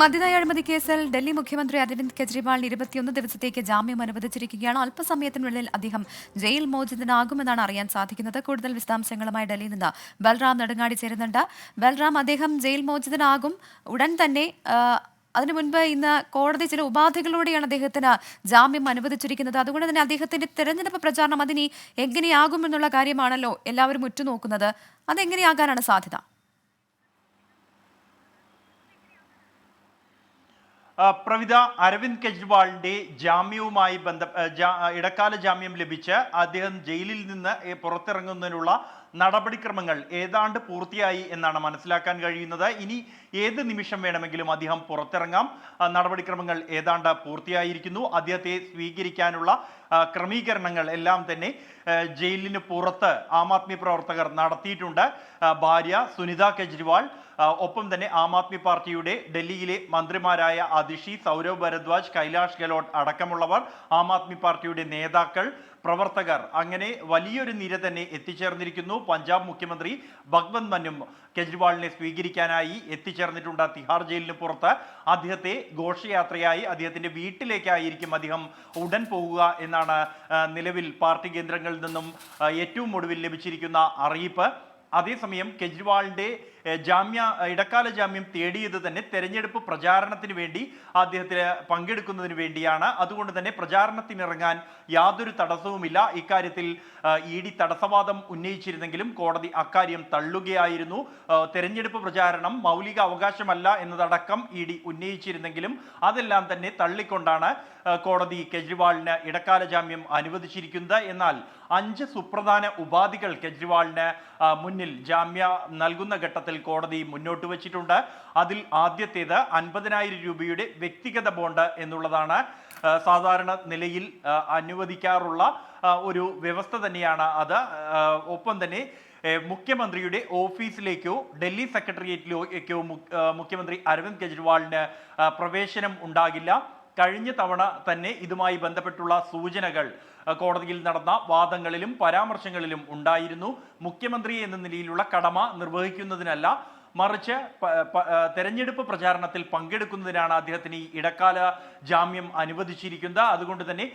മദ്യനയ അഴിമതി കേസിൽ ഡൽഹി മുഖ്യമന്ത്രി അരവിന്ദ് കെജ്രിവാൾ ഇരുപത്തിയൊന്ന് ദിവസത്തേക്ക് ജാമ്യം അനുവദിച്ചിരിക്കുകയാണ്. അല്പസമയത്തിനുള്ളിൽ അദ്ദേഹം ജയിൽ മോചിതനാകുമെന്നാണ് അറിയാൻ സാധിക്കുന്നത്. കൂടുതൽ വിശദാംശങ്ങളുമായി ഡൽഹിയിൽ നിന്ന് ബൽറാം നെടുങ്ങാടി ചേരുന്നുണ്ട്. ബൽറാം അദ്ദേഹം ജയിൽ മോചിതനാകും. ഉടൻ തന്നെ അതിനു മുൻപ് ഇന്ന് കോടതി ചില ഉപാധികളോടെയാണ് അദ്ദേഹത്തിന് ജാമ്യം അനുവദിച്ചിരിക്കുന്നത്. അതുകൊണ്ട് തന്നെ അദ്ദേഹത്തിന്റെ തെരഞ്ഞെടുപ്പ് പ്രചാരണം അതിനി എങ്ങനെയാകുമെന്നുള്ള കാര്യമാണല്ലോ എല്ലാവരും ഉറ്റുനോക്കുന്നത്. അതെങ്ങനെയാകാനാണ് സാധ്യത? ആ, പ്രവിധ അരവിന്ദ് കെജ്രിവാളിന്റെ ജാമ്യവുമായി ബന്ധ ഇടക്കാല ജാമ്യം ലഭിച്ച് അദ്ദേഹം ജയിലിൽ നിന്ന് പുറത്തിറങ്ങുന്നതിനുള്ള നടപടിക്രമങ്ങൾ ഏതാണ്ട് പൂർത്തിയായി എന്നാണ് മനസ്സിലാക്കാൻ കഴിയുന്നത്. ഇനി ഏത് നിമിഷം വേണമെങ്കിലും അദ്ദേഹം പുറത്തിറങ്ങാം. നടപടിക്രമങ്ങൾ ഏതാണ്ട് പൂർത്തിയായിരിക്കുന്നു. അദ്ദേഹത്തെ സ്വീകരിക്കാനുള്ള ക്രമീകരണങ്ങൾ എല്ലാം തന്നെ ജയിലിന് പുറത്ത് ആം ആദ്മി പ്രവർത്തകർ നടത്തിയിട്ടുണ്ട്. ഭാര്യ സുനിത കെജ്രിവാൾ ഒപ്പം തന്നെ ആം ആദ്മി പാർട്ടിയുടെ ഡൽഹിയിലെ മന്ത്രിമാരായ അതിഷി സൗരവ് ഭരദ്വാജ് കൈലാഷ് ഗെലോട്ട് അടക്കമുള്ളവർ ആം ആദ്മി പാർട്ടിയുടെ നേതാക്കൾ പ്രവർത്തകർ അങ്ങനെ വലിയൊരു നിര തന്നെ എത്തിച്ചേർന്നിരിക്കുന്നു. പഞ്ചാബ് മുഖ്യമന്ത്രി ഭഗ്വന്ത് മന്നും കെജ്രിവാളിനെ സ്വീകരിക്കാനായി എത്തിച്ചേർന്നിട്ടുണ്ട്. തിഹാർ ജയിലിന് പുറത്ത് അദ്ദേഹത്തെ ഘോഷയാത്രയായി അദ്ദേഹത്തിന്റെ വീട്ടിലേക്കായിരിക്കും അദ്ദേഹം ഉടൻ പോകുക എന്നാണ് നിലവിൽ പാർട്ടി കേന്ദ്രങ്ങളിൽ നിന്നും ഏറ്റവും ഒടുവിൽ ലഭിച്ചിരിക്കുന്ന അറിയിപ്പ്. അതേസമയം കെജ്രിവാളിന്റെ ജാമ്യ ഇടക്കാല ജാമ്യം തേടിയത് തന്നെ തെരഞ്ഞെടുപ്പ് പ്രചാരണത്തിന് വേണ്ടി അദ്ദേഹത്തിന് പങ്കെടുക്കുന്നതിന് വേണ്ടിയാണ്. അതുകൊണ്ട് തന്നെ പ്രചാരണത്തിനിറങ്ങാൻ യാതൊരു തടസ്സവുമില്ല. ഇക്കാര്യത്തിൽ ഇ ഡി തടസ്സവാദം ഉന്നയിച്ചിരുന്നെങ്കിലും കോടതി അക്കാര്യം തള്ളുകയായിരുന്നു. തെരഞ്ഞെടുപ്പ് പ്രചാരണം മൗലിക അവകാശമല്ല എന്നതടക്കം ഇ ഡി ഉന്നയിച്ചിരുന്നെങ്കിലും അതെല്ലാം തന്നെ തള്ളിക്കൊണ്ടാണ് കോടതി കെജ്രിവാളിന് ഇടക്കാല ജാമ്യം അനുവദിച്ചിരിക്കുന്നത്. എന്നാൽ അഞ്ച് സുപ്രധാന ഉപാധികൾ കെജ്രിവാളിന് മുന്നിൽ ജാമ്യ നൽകുന്ന ഘട്ടത്തിൽ കോടതി മുന്നോട്ട് വച്ചിട്ടുണ്ട്. അതിൽ ആദ്യത്തേത് അൻപതിനായിരം രൂപയുടെ വ്യക്തിഗത ബോണ്ട് എന്നുള്ളതാണ് സാധാരണ നിലയിൽ അനുവദിക്കാറുള്ള ഒരു വ്യവസ്ഥ തന്നെയാണ് അത്. ഒപ്പം തന്നെ മുഖ്യമന്ത്രിയുടെ ഓഫീസിലേക്കോ ഡൽഹി സെക്രട്ടേറിയറ്റിലേക്കോ മുഖ്യമന്ത്രി അരവിന്ദ് കെജ്രിവാളിന് പ്രവേശനം ഉണ്ടാകില്ല. കഴിഞ്ഞ തവണ തന്നെ ഇതുമായി ബന്ധപ്പെട്ടുള്ള സൂചനകൾ കോടതിയിൽ നടന്ന വാദങ്ങളിലും പരാമർശങ്ങളിലും ഉണ്ടായിരുന്നു. മുഖ്യമന്ത്രി എന്ന നിലയിലുള്ള കടമ നിർവഹിക്കുന്നതിനല്ല മറിച്ച് തെരഞ്ഞെടുപ്പ് പ്രചാരണത്തിൽ പങ്കെടുക്കുന്നതിനാണ് അദ്ദേഹത്തിന് ഈ ഇടക്കാല ജാമ്യം അനുവദിച്ചിരിക്കുന്നത്. അതുകൊണ്ട് തന്നെ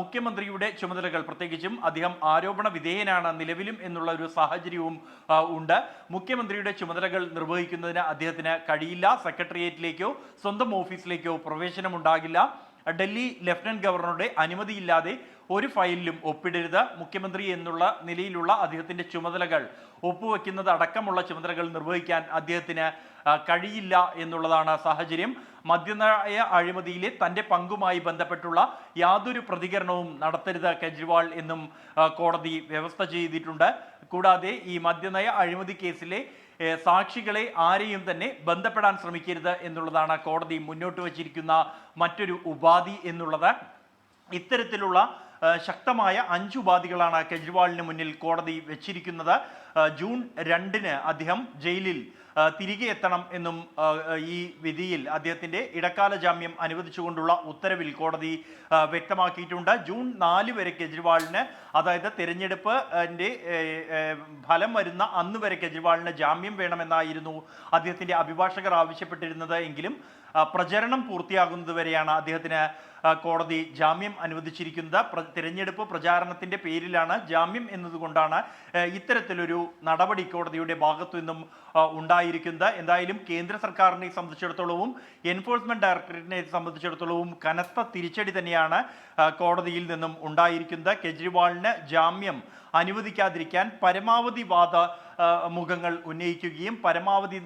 മുഖ്യമന്ത്രിയുടെ ചുമതലകൾ പ്രത്യേകിച്ചും അദ്ദേഹം ആരോപണ വിധേയനാണ് നിലവിലും എന്നുള്ള ഒരു സാഹചര്യവും ഉണ്ട്. മുഖ്യമന്ത്രിയുടെ ചുമതലകൾ നിർവഹിക്കുന്നതിന് അദ്ദേഹത്തിന് കഴിയില്ല. സെക്രട്ടേറിയറ്റിലേക്കോ സ്വന്തം ഓഫീസിലേക്കോ പ്രവേശനമുണ്ടാകില്ല. ഡൽഹി ലഫ്റ്റനന്റ് ഗവർണറുടെ അനുമതിയില്ലാതെ ഒരു ഫയലിലും ഒപ്പിടരുത്. മുഖ്യമന്ത്രി എന്നുള്ള നിലയിലുള്ള അദ്ദേഹത്തിന്റെ ചുമതലകൾ ഒപ്പുവെക്കുന്നത് അടക്കമുള്ള ചുമതലകൾ നിർവഹിക്കാൻ അദ്ദേഹത്തിന് കഴിയില്ല എന്നുള്ളതാണ് സാഹചര്യം. മദ്യനയ അഴിമതിയിലെ തന്റെ പങ്കുമായി ബന്ധപ്പെട്ടുള്ള യാതൊരു പ്രതികരണവും നടത്തരുത് കെജ്രിവാൾ എന്നും കോടതി വ്യവസ്ഥ ചെയ്തിട്ടുണ്ട്. കൂടാതെ ഈ മദ്യനയ അഴിമതി കേസിലെ സാക്ഷികളെ ആരെയും തന്നെ ബന്ധപ്പെടാൻ ശ്രമിക്കരുത് എന്നുള്ളതാണ് കോടതി മുന്നോട്ട് വച്ചിരിക്കുന്ന മറ്റൊരു ഉപാധി എന്നുള്ളത്. ഇത്തരത്തിലുള്ള ശക്തമായ അഞ്ച് ഉപാധികളാണ് കെജ്രിവാളിന് മുന്നിൽ കോടതി വെച്ചിരിക്കുന്നത്. ജൂൺ രണ്ടിന് അദ്ദേഹം ജയിലിൽ തിരികെ എത്തണം എന്നും ഈ വിധിയിൽ അദ്ദേഹത്തിന്റെ ഇടക്കാല ജാമ്യം അനുവദിച്ചുകൊണ്ടുള്ള ഉത്തരവിൽ കോടതി വ്യക്തമാക്കിയിട്ടുണ്ട്. ജൂൺ നാല് വരെ കെജ്രിവാളിന് അതായത് തെരഞ്ഞെടുപ്പ് ന്റെ, ഏ, ഏ, ഫലം വരുന്ന അന്ന് വരെ കെജ്രിവാളിന് ജാമ്യം വേണമെന്നായിരുന്നു അദ്ദേഹത്തിന്റെ അഭിഭാഷകർ ആവശ്യപ്പെട്ടിരുന്നത് എങ്കിലും പ്രചരണം പൂർത്തിയാകുന്നത് വരെയാണ് അദ്ദേഹത്തിന് കോടതി ജാമ്യം അനുവദിച്ചിരിക്കുന്നത്. തിരഞ്ഞെടുപ്പ് പ്രചാരണത്തിന്റെ പേരിലാണ് ജാമ്യം എന്നതുകൊണ്ടാണ് ഇത്തരത്തിലൊരു നടപടി കോടതിയുടെ ഭാഗത്തു നിന്നും ഉണ്ടായിരിക്കുന്നത്. എന്തായാലും കേന്ദ്ര സർക്കാരിനെ സംബന്ധിച്ചിടത്തോളവും എൻഫോഴ്സ്മെന്റ് ഡയറക്ടറേറ്റിനെ സംബന്ധിച്ചിടത്തോളവും കനത്ത തിരിച്ചടി തന്നെയാണ് കോടതിയിൽ നിന്നും ഉണ്ടായിരിക്കുന്നത്. കെജ്രിവാളിന് ജാമ്യം അനുവദിക്കാതിരിക്കാൻ പരമാവധി വാദ മുഖങ്ങൾ ഉന്നയിക്കുകയും പരമാവധി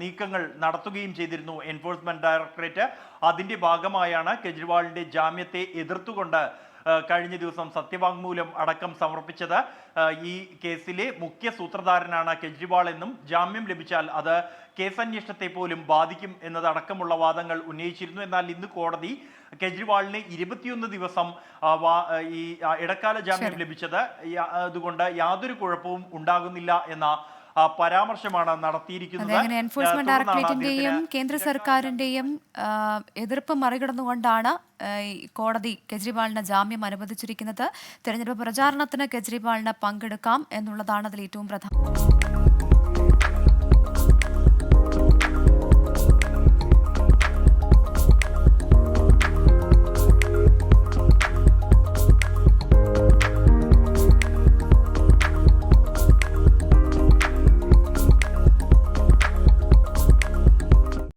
നീക്കങ്ങൾ നടത്തുകയും ചെയ്തിരുന്നു എൻഫോഴ്സ്മെന്റ് ഡയറക്ടറേറ്റ്. അതിന്റെ ഭാഗമായാണ് കെജ്രിവാളിന്റെ ജാമ്യത്തെ എതിർത്തുകൊണ്ട് കഴിഞ്ഞ ദിവസം സത്യവാങ്മൂലം അടക്കം സമർപ്പിച്ചത് ഈ കേസിലെ മുഖ്യ സൂത്രധാരനാണ് കെജ്രിവാൾ എന്നും ജാമ്യം ലഭിച്ചാൽ അത് കേസന്വേഷണത്തെ പോലും ബാധിക്കും എന്നതടക്കമുള്ള വാദങ്ങൾ ഉന്നയിച്ചിരുന്നു. എന്നാൽ ഇന്ന് കോടതി കെജ്രിവാളിന് ഇരുപത്തിയൊന്ന് ദിവസം ഈ ഇടക്കാല ജാമ്യം ലഭിച്ചത് അതുകൊണ്ട് യാതൊരു കുഴപ്പവും ഉണ്ടാകുന്നില്ല എന്ന പരാമർശമാണ് നടത്തിയിരിക്കുന്നത്. എൻഫോഴ്സ്മെന്റ് ഡയറക്ടറേറ്റിന്റെയും കേന്ദ്ര സർക്കാരിന്റെയും എതിർപ്പ് മറികടന്നുകൊണ്ടാണ് കോടതി കെജ്രിവാളിന് ജാമ്യം അനുവദിച്ചിരിക്കുന്നത്. തെരഞ്ഞെടുപ്പ് പ്രചാരണത്തിന് കെജ്രിവാളിന് പങ്കെടുക്കാം എന്നുള്ളതാണ് അതിൽ ഏറ്റവും പ്രധാനം.